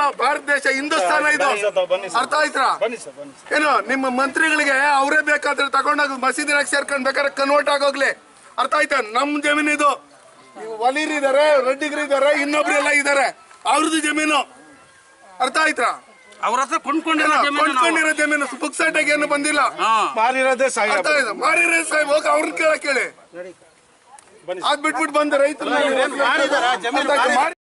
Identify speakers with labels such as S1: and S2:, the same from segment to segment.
S1: ಅಲ್ಲ ಭಾರತ ದೇಶ ಹಿಂದೂಸ್ತಾನ ಇದು. ಅರ್ಥ ಆಯ್ತಾ?
S2: ಬನ್ನಿ ಸರ್
S1: ಏನು ನಿಮ್ಮ ಮಂತ್ರಿಗಳಿಗೆ ಅವರೇ ಬೇಕಾದ್ರೆ ತಗೊಂಡೋಗ ಮಸೀದಿನಾಗ ಸೇರ್ಕೊಂಡ್ ಬೇಕಾದ್ರೆ ಕನ್ವರ್ಟ್ ಆಗೋಗ್ಲಿ. ಅರ್ಥ ಆಯ್ತಾ? ನಮ್ ಜಮೀನು ಇದು. ವಲೀರ್ ಇದಾರೆ ರೆಡ್ಡಿಗರ್ ಇದಾರೆ ಇನ್ನೊಬ್ರು ಎಲ್ಲ ಇದಾರೆ ಅವ್ರದ್ದು ಜಮೀನು. ಅರ್ಥ ಆಯ್ತಾ?
S3: ಅವ್ರ ಹತ್ರ ಕೊಂಡ್ಕೊಂಡಿರೋ.
S1: ಕೊಂಡ್ಕೊಂಡಿರೋ ಜಮೀನು. ಬುಕ್ಸೈಟ್ ಆಗಿ ಏನು ಬಂದಿಲ್ಲ.
S2: ಮಾರಿರೋದೇ
S1: ಅರ್ಥ
S2: ಸಾಹೇಬ್
S1: ಆಯ್ತಾ ಮಾರಿರ ಹೋಗಿ ಅವ್ರನ್ನ ಕೇಳಕ್ ಕೇಳಿ.
S2: ಬನ್ನಿ
S1: ಅದ್ ಬಿಟ್ಬಿಟ್ಟು ಬಂದ ರೈತರು ಜಮೀನು ಅಂಬದ್ಕ ರೈತರು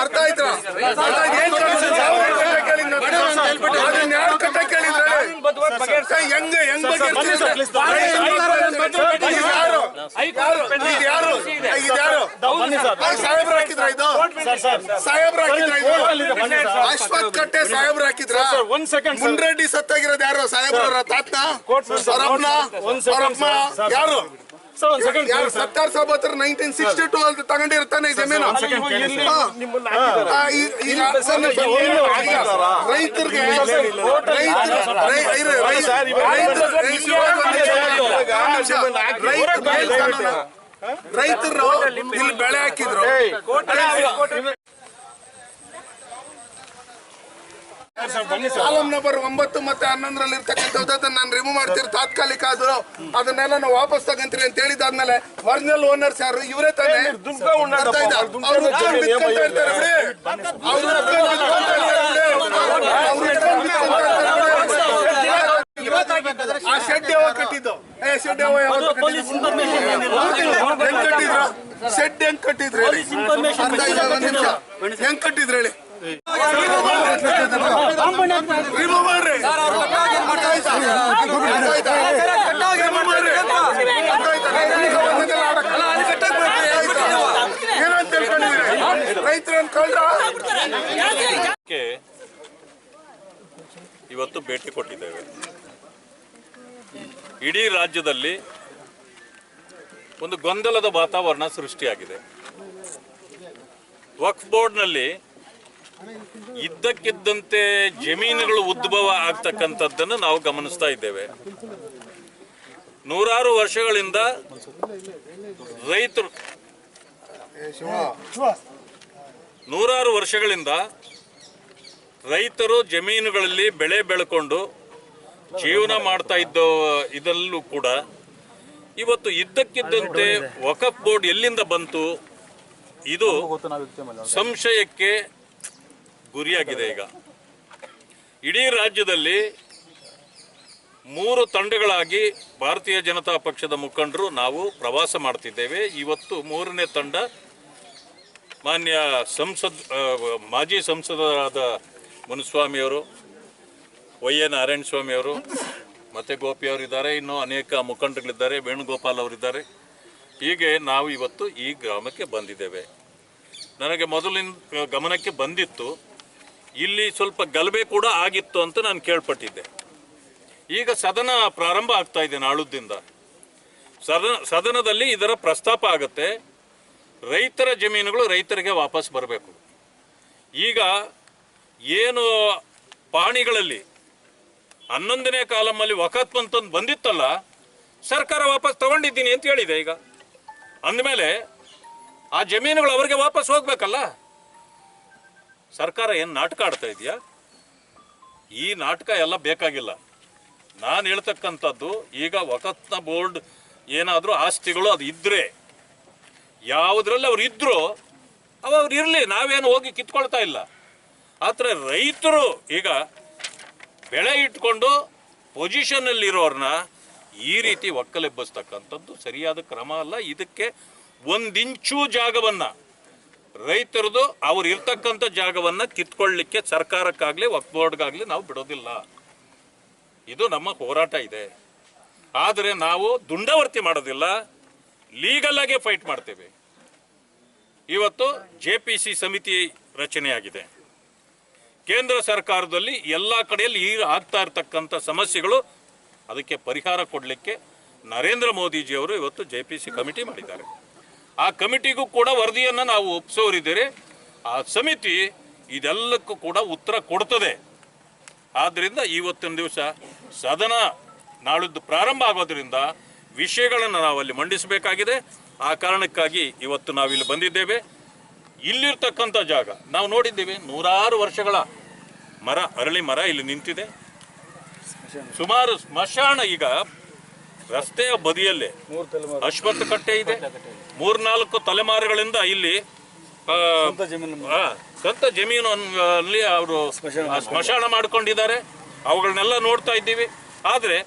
S1: ಅರ್ಥ ಆಯ್ತಾ ಹೆಂಗ ಹೆಂಗ್ ಸಾಹೇಬ್ರು ಹಾಕಿದ್ರ ಇದು? ಸಾಹೇಬ್ರು ಹಾಕಿದ್ರ ಇದು? ಅಶ್ವಥ್ ಕಟ್ಟೆ ಸಾಹೇಬ್ರು ಹಾಕಿದ್ರ?
S2: ಒಂದ್ ಸೆಕೆಂಡ್
S1: ಮುನ್ರೆಡ್ಡಿ ಸತ್ತಾಗಿರೋದು ಯಾರು? ಸಾಹೇಬ್ರ ತಾತ್ನ? ಅವರಪ್ಪನ. ಯಾರು?
S2: ಸರ್ ಒಂದ್ ಸೆಕೆಂಡ್
S1: ಯಾರು ಸತ್ತಾರ್ ಸಾಹೇಬ್ ಹತ್ರ ನೈನ್ಟೀನ್ ಸಿಕ್ಸ್ಟಿ ಟೂ ಅಲ್ಲಿ ತಗೊಂಡಿರ್ತಾನೆ ಜಮೀನು ರೈತರಿಗೆ ರೈತರು ಇಲ್ಲಿ ಬೆಳೆ ಹಾಕಿದ್ರು
S2: ಸರ್ ಬನ್ನಿ ಸರ್
S1: ಕಾಲಂ ನಂಬರ್ ಒಂಬತ್ತು ಮತ್ತೆ ಹನ್ನೊಂದರಲ್ಲಿ ಇರ್ತಕ್ಕಂಥದ್ದು ನಾನು ರಿಮೂವ್ ಮಾಡ್ತೀರಿ ತಾತ್ಕಾಲಿಕ ಅದು ಅದನ್ನೆಲ್ಲ ನಾವು ವಾಪಸ್ ತಗೊಂತೀರಿ ಅಂತ ಹೇಳಿದಾದ್ಮೇಲೆ ಒರಿಜಿನಲ್ ಓನರ್ಸ್ ಯಾರು ಇವರೇ ತಾನೆ. ಆ ಶೆಡ್ ಯಾವಾಗ ಕಟ್ಟಿದ್ದು ಏ ಶೆಡ್? ಹೆಂಗ್ ಕಟ್ಟಿದ್ರು ಶೆಡ್ ಹೆಂಗ್ ಕಟ್ಟಿದ್ರು ಹೆಂಗ್ ಕಟ್ಟಿದ್ರು ಹೇಳಿ
S4: ಇವತ್ತು ಭೇಟಿ ಕೊಟ್ಟಿದ್ದೇವೆ. ಇಡೀ ರಾಜ್ಯದಲ್ಲಿ ಒಂದು ಗೊಂದಲದ ವಾತಾವರಣ ಸೃಷ್ಟಿಯಾಗಿದೆ. ವಕ್ಫ್ ಬೋರ್ಡ್ನಲ್ಲಿ ಇದ್ದಕ್ಕಿದ್ದಂತೆ ಜಮೀನುಗಳು ಉದ್ಭವ ಆಗ್ತಕ್ಕಂಥದ್ದನ್ನು ನಾವು ಗಮನಿಸ್ತಾ ಇದ್ದೇವೆ. ನೂರಾರು ವರ್ಷಗಳಿಂದ ರೈತರು ನೂರಾರು ವರ್ಷಗಳಿಂದ ರೈತರು ಜಮೀನುಗಳಲ್ಲಿ ಬೆಳೆ ಬೆಳ್ಕೊಂಡು ಜೀವನ ಮಾಡ್ತಾ ಇದ್ದ ಇದಲ್ಲೂ ಕೂಡ ಇವತ್ತು ಇದ್ದಕ್ಕಿದ್ದಂತೆ ವಕಫ್ ಬೋರ್ಡ್ ಎಲ್ಲಿಂದ ಬಂತು? ಇದು ಸಂಶಯಕ್ಕೆ ಗುರಿಯಾಗಿದೆ ಈಗ. ಇಡೀ ರಾಜ್ಯದಲ್ಲಿ ಮೂರು ತಂಡಗಳಾಗಿ ಭಾರತೀಯ ಜನತಾ ಪಕ್ಷದ ಮುಖಂಡರು ನಾವು ಪ್ರವಾಸ ಮಾಡ್ತಿದ್ದೇವೆ. ಇವತ್ತು ಮೂರನೇ ತಂಡ ಮಾನ್ಯ ಸಂಸದ್ ಮಾಜಿ ಸಂಸದರಾದ ಮುನಿಸ್ವಾಮಿಯವರು ವೈ ಎ ನಾರಾಯಣ ಸ್ವಾಮಿಯವರು ಮತ್ತು ಗೋಪಿ ಅವರಿದ್ದಾರೆ ಇನ್ನೂ ಅನೇಕ ಮುಖಂಡರುಗಳಿದ್ದಾರೆ. ವೇಣುಗೋಪಾಲ್ ಅವರಿದ್ದಾರೆ ಹೀಗೆ ನಾವು ಇವತ್ತು ಈ ಗ್ರಾಮಕ್ಕೆ ಬಂದಿದ್ದೇವೆ. ನನಗೆ ಮೊದಲಿನ ಗಮನಕ್ಕೆ ಬಂದಿತ್ತು. ಇಲ್ಲಿ ಸ್ವಲ್ಪ ಗಲಭೆ ಕೂಡ ಆಗಿತ್ತು ಅಂತ ನಾನು ಕೇಳ್ಪಟ್ಟಿದ್ದೆ. ಈಗ ಸದನ ಪ್ರಾರಂಭ ಆಗ್ತಾ ಇದೆ ನಾಳುದ್ದಿಂದ. ಸದನ, ಸದನದಲ್ಲಿ ಇದರ ಪ್ರಸ್ತಾಪ ಆಗುತ್ತೆ. ರೈತರ ಜಮೀನುಗಳು ರೈತರಿಗೆ ವಾಪಸ್ ಬರಬೇಕು. ಈಗ ಏನು ಪಾಣಿಗಳಲ್ಲಿ ಹನ್ನೊಂದನೇ ಕಾಲಮಲ್ಲಿ ವಕತ್ ಅಂತಂದು ಬಂದಿತ್ತಲ್ಲ, ಸರ್ಕಾರ ವಾಪಸ್ ತಗೊಂಡಿದ್ದೀನಿ ಅಂತ ಹೇಳಿದೆ ಈಗ. ಅಂದಮೇಲೆ ಆ ಜಮೀನುಗಳು ಅವರಿಗೆ ವಾಪಸ್ ಹೋಗ್ಬೇಕಲ್ಲ? ಸರ್ಕಾರ ಏನು ನಾಟಕ ಆಡ್ತಾ ಇದೆಯಾ? ಈ ನಾಟಕ ಎಲ್ಲ ಬೇಕಾಗಿಲ್ಲ. ನಾನು ಹೇಳ್ತಕ್ಕಂಥದ್ದು, ಈಗ ವಕತ್ನ ಬೋರ್ಡ್ ಏನಾದರೂ ಆಸ್ತಿಗಳು ಅದು ಇದ್ದರೆ ಯಾವುದ್ರಲ್ಲಿ ಅವ್ರು ಅವ ಅವ್ರು ಇರಲಿ, ನಾವೇನು ಹೋಗಿ ಕಿತ್ಕೊಳ್ತಾ ಇಲ್ಲ. ಆದರೆ ರೈತರು ಈಗ ಬೆಳೆ ಇಟ್ಕೊಂಡು ಪೊಸಿಷನ್ನಲ್ಲಿರೋರನ್ನ ಈ ರೀತಿ ಒಕ್ಕಲೆಬ್ಬಿಸ್ತಕ್ಕಂಥದ್ದು ಸರಿಯಾದ ಕ್ರಮ ಅಲ್ಲ. ಇದಕ್ಕೆ ಒಂದಿಂಚೂ ಜಾಗವನ್ನು ರೈತರದು ಅವ್ರು ಇರ್ತಕ್ಕಂಥ ಜಾಗವನ್ನು ಕಿತ್ಕೊಳ್ಳಿಕ್ಕೆ ಸರ್ಕಾರಕ್ಕಾಗಲಿ ವಕ್ ಬೋರ್ಡ್ಗಾಗಲಿ ನಾವು ಬಿಡೋದಿಲ್ಲ. ಇದು ನಮ್ಮ ಹೋರಾಟ ಇದೆ. ಆದರೆ ನಾವು ದುಂಡವರ್ತಿ ಮಾಡೋದಿಲ್ಲ. ಲೀಗಲ್ ಆಗೇ ಫೈಟ್ ಮಾಡ್ತೇವೆ. ಇವತ್ತು ಜೆ ಪಿ ಸಿ ಸಮಿತಿ ರಚನೆಯಾಗಿದೆ. ಕೇಂದ್ರ ಸರ್ಕಾರದಲ್ಲಿ ಎಲ್ಲ ಕಡೆಯಲ್ಲಿ ಈಗ ಆಗ್ತಾ ಇರತಕ್ಕಂಥ ಸಮಸ್ಯೆಗಳು ಅದಕ್ಕೆ ಪರಿಹಾರ ಕೊಡಲಿಕ್ಕೆ ನರೇಂದ್ರ ಮೋದಿಜಿಯವರು ಇವತ್ತು ಜೆ ಪಿ ಸಿ ಕಮಿಟಿ ಮಾಡಿದ್ದಾರೆ. ಆ ಕಮಿಟಿಗೂ ಕೂಡ ವರದಿಯನ್ನು ನಾವು ಒಪ್ಪಿಸೋರಿದ್ದೀರಿ ಆ ಸಮಿತಿ ಇದೆಲ್ಲಕ್ಕೂ ಕೂಡ ಉತ್ತರ ಕೊಡ್ತದೆ. ಆದ್ದರಿಂದ ಇವತ್ತಿನ ದಿವಸ ಸದನ ನಾಳಿದ್ದು ಪ್ರಾರಂಭ ಆಗೋದ್ರಿಂದ ವಿಷಯಗಳನ್ನು ನಾವು ಅಲ್ಲಿ ಮಂಡಿಸಬೇಕಾಗಿದೆ. ಆ ಕಾರಣಕ್ಕಾಗಿ ಇವತ್ತು ನಾವಿಲ್ಲಿ ಬಂದಿದ್ದೇವೆ. ಇಲ್ಲಿರ್ತಕ್ಕಂಥ ಜಾಗ, ನಾವು ನೋಡಿದ್ದೇವೆ ನೂರಾರು ವರ್ಷಗಳ ಮರ, ಅರಳಿ ಮರ ಇಲ್ಲಿ ನಿಂತಿದೆ. ಸುಮಾರು ಸ್ಮಶಾನ ಈಗ ರಸ್ತೆಯ ಬದಿಯಲ್ಲೇ ಅಶ್ವತ್ಥ ಕಟ್ಟೆ ಇದೆ ಮೂರ್ನಾಲ್ಕು ತಲೆಮಾರುಗಳಿಂದ ಇಲ್ಲಿ ಸ್ವಂತ ಜಮೀನು ಅಲ್ಲಿ ಅವರು ಸ್ಮಶಾನ ಮಾಡ್ಕೊಂಡಿದ್ದಾರೆ. ಅವುಗಳನ್ನೆಲ್ಲ ನೋಡ್ತಾ ಇದ್ದೀವಿ. ಆದರೆ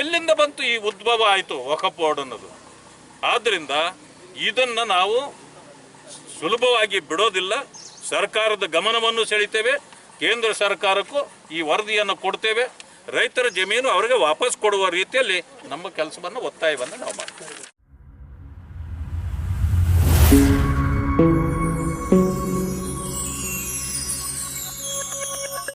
S4: ಎಲ್ಲಿಂದ ಬಂತು ಈ ಉದ್ಭವ ಆಯಿತು ವಕಫ್ ಬೋರ್ಡ್ ಅನ್ನೋದು? ಆದ್ದರಿಂದ ಇದನ್ನು ನಾವು ಸುಲಭವಾಗಿ ಬಿಡೋದಿಲ್ಲ. ಸರ್ಕಾರದ ಗಮನವನ್ನು ಸೆಳಿತೇವೆ. ಕೇಂದ್ರ ಸರ್ಕಾರಕ್ಕೂ ಈ ವರದಿಯನ್ನು ಕೊಡ್ತೇವೆ. ರೈತರ ಜಮೀನು ಅವರಿಗೆ ವಾಪಸ್ ಕೊಡುವ ರೀತಿಯಲ್ಲಿ ನಮ್ಮ ಕೆಲಸವನ್ನು ಒತ್ತಾಯವನ್ನು ನಾವು ಮಾಡ್ತೇವೆ.